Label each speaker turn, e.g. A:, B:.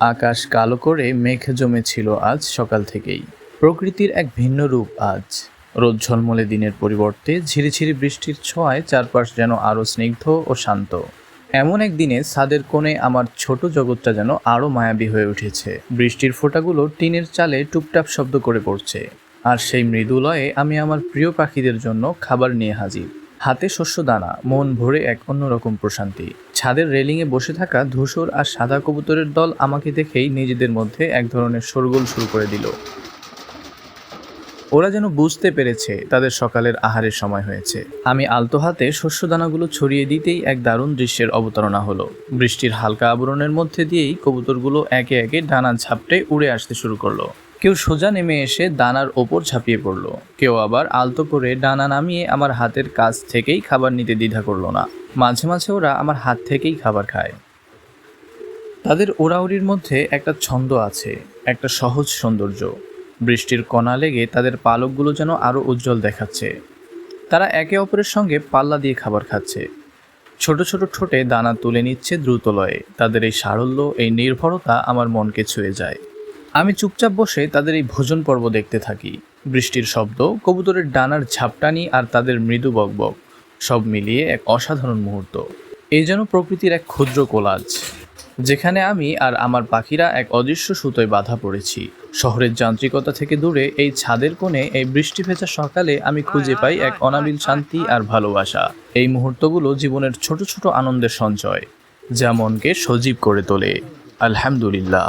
A: আকাশ কালো করে মেঘ জমেছিল আজ সকাল থেকেই। প্রকৃতির এক ভিন্ন রূপ আজ। রোদ ঝলমলে দিনের পরিবর্তে, ঝিরিঝিরি বৃষ্টির ছোঁয়ায় চারপাশ যেন আরও স্নিগ্ধ ও শান্ত। এমন এক দিনে ছাদের কোণে আমার ছোট জগৎটা যেন আরও মায়াবী হয়ে উঠেছে। বৃষ্টির ফোঁটাগুলো টিনের চালে টুপটাপ শব্দ করে পড়ছে। আর সেই মৃদুলয়ে আমি আমার প্রিয় পাখিদের জন্য খাবার নিয়ে হাজির। হাতে শস্য দানা, মন ভরে এক অন্যরকম প্রশান্তি। ছাদের রেলিংয়ে বসে থাকা ধূসর আর সাদা কবুতরের দল আমাকে দেখেই নিজেদের মধ্যে এক ধরনের শোরগোল শুরু করে দিল। ওরা যেন বুঝতে পেরেছে তাদের সকালের আহারের সময় হয়েছে। আমি আলতো হাতে শস্য দানাগুলো ছড়িয়ে দিতেই এক দারুণ দৃশ্যের অবতারণা হলো। বৃষ্টির হালকা আবরণের মধ্যে দিয়েই কবুতরগুলো একে একে ডানা ঝাপটে উড়ে আসতে শুরু করল। কেউ সোজা নেমে এসে দানার ওপর ঝাঁপিয়ে পড়ল। কেউ আবার আলতো করে ডানা নামিয়ে আমার হাতের কাছ থেকেই খাবার নিতে দ্বিধা করল না। মাঝে মাঝে ওরা আমার হাত থেকেই খাবার খায়। তাদের ওড়াউড়ির মধ্যে একটা ছন্দ আছে, একটা সহজ সৌন্দর্য। বৃষ্টির কণা লেগে তাদের পালকগুলো যেন আরও উজ্জ্বল দেখাচ্ছে। তারা একে অপরের সঙ্গে পাল্লা দিয়ে খাবার খাচ্ছে। ছোট ছোট ঠোঁটে দানা তুলে নিচ্ছে দ্রুত লয়ে তাদের এই সারল্য, এই নির্ভরতা আমার মনকে ছুঁয়ে যায়। আমি চুপচাপ বসে তাদের এই ভোজন পর্ব দেখতে থাকি। বৃষ্টির শব্দ, কবুতরের ডানার ঝাপটানি আর তাদের মৃদু বকবক, সব মিলিয়ে এক অসাধারণ মুহূর্ত। এই যেন প্রকৃতির এক ক্ষুদ্র কোলাজ, যেখানে আমি আর আমার পাখিরা এক অদৃশ্য সুতোয় বাধা পড়েছি। শহরের যান্ত্রিকতা থেকে দূরে এই ছাদের কোণে এই বৃষ্টি ভেজা সকালে আমি খুঁজে পাই এক অনাবিল শান্তি আর ভালোবাসা। এই মুহূর্তগুলো জীবনের ছোট ছোট আনন্দের সঞ্চয়, যা মনকে সজীব করে তোলে। আলহামদুলিল্লাহ।